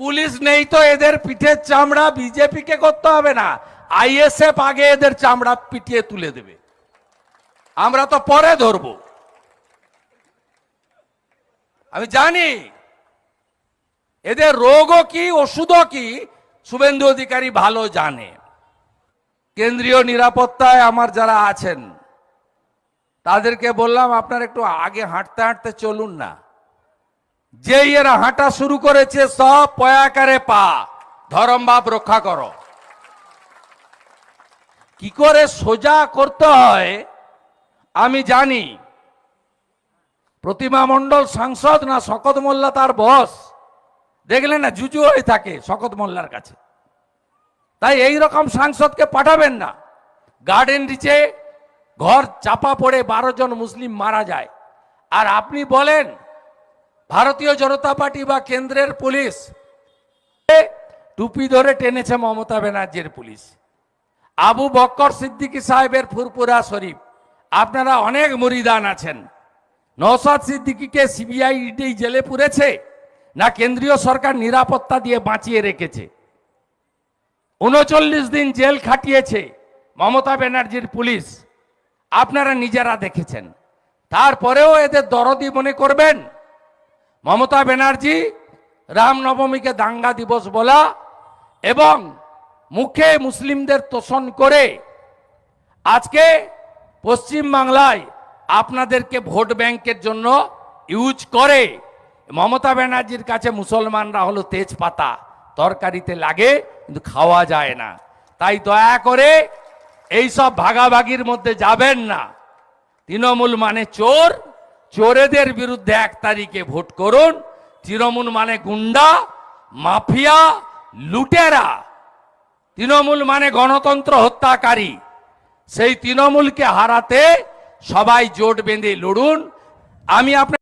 Police নেই তো এদের পিঠের চামড়া বিজেপিকে করতে হবে না। আইএসএফ আগে এদের চামড়া পিটিয়ে তুলে দেবে। আমরা তো পরে ধরব। আমি জানি, এদের রোগও কি, ওষুধও কি, শুভেন্দু অধিকারী ভালো জানে। কেন্দ্রীয় নিরাপত্তায় আমার যারা আছেন, তাদেরকে বললাম, আপনার একটু আগে হাঁটতে হাঁটতে চলুন না। যেই এরা হাঁটা শুরু করেছে, সব পয়াকারে পা। ধরম বাপ, রক্ষা করো। কি করে সোজা করতে হয়, আমি জানি। প্রতিমা মণ্ডল সাংসদ না শকত মোল্লা তার বস? দেখলেন না, জুজু হয়ে থাকে শকত মোল্লার কাছে। তাই এই রকম সাংসদকে পাঠাবেন না। গার্ডেন রিচে ঘর চাপা পড়ে বারো জন মুসলিম মারা যায়। আর আপনি বলেন ভারতীয় জনতা পার্টি বা কেন্দ্রের পুলিশ। টুপি ধরে টেনেছে মমতা ব্যানার্জির পুলিশ। আবু বক্কর সিদ্দিকী সাহেবের ফুরপুরা শরীফ। আপনারা অনেক মরিদান আছেন। নৌসাদ সিদ্দিকীকে সিবিআই ইডি জেলে পুরেছে না কেন্দ্রীয় সরকার নিরাপত্তা দিয়ে বাঁচিয়ে রেখেছে? উনচল্লিশ দিন জেল খাটিয়েছে মমতা ব্যানার্জির পুলিশ। আপনারা নিজেরা দেখেছেন। তারপরেও এদের দরদি মনে করবেন? মমতা ব্যানার্জি রামনবমীকে দাঙ্গা দিবস বলা এবং মুখে মুসলিমদের তোষণ করে আজকে পশ্চিম বাংলায় আপনাদেরকে ভোট ব্যাংকের জন্য ইউজ করে মমতা ব্যানার্জির কাছে মুসলমানরা হলো তেজপাতা। তরকারিতে লাগে, কিন্তু খাওয়া যায় না। তাই দয়া করে এই সব ভাগাভাগির মধ্যে যাবেন না। তৃণমূল মানে চোর চোরেদের বিরুদ্ধে এক তারিখে ভোট করুন। তৃণমূল মানে গুন্ডা, মাফিয়া, লুটেরা। তৃণমূল মানে গণতন্ত্র হত্যাকারী। সেই তৃণমূলকে হারাতে সবাই জোট বেঁধে লড়ুন। আমি আপনার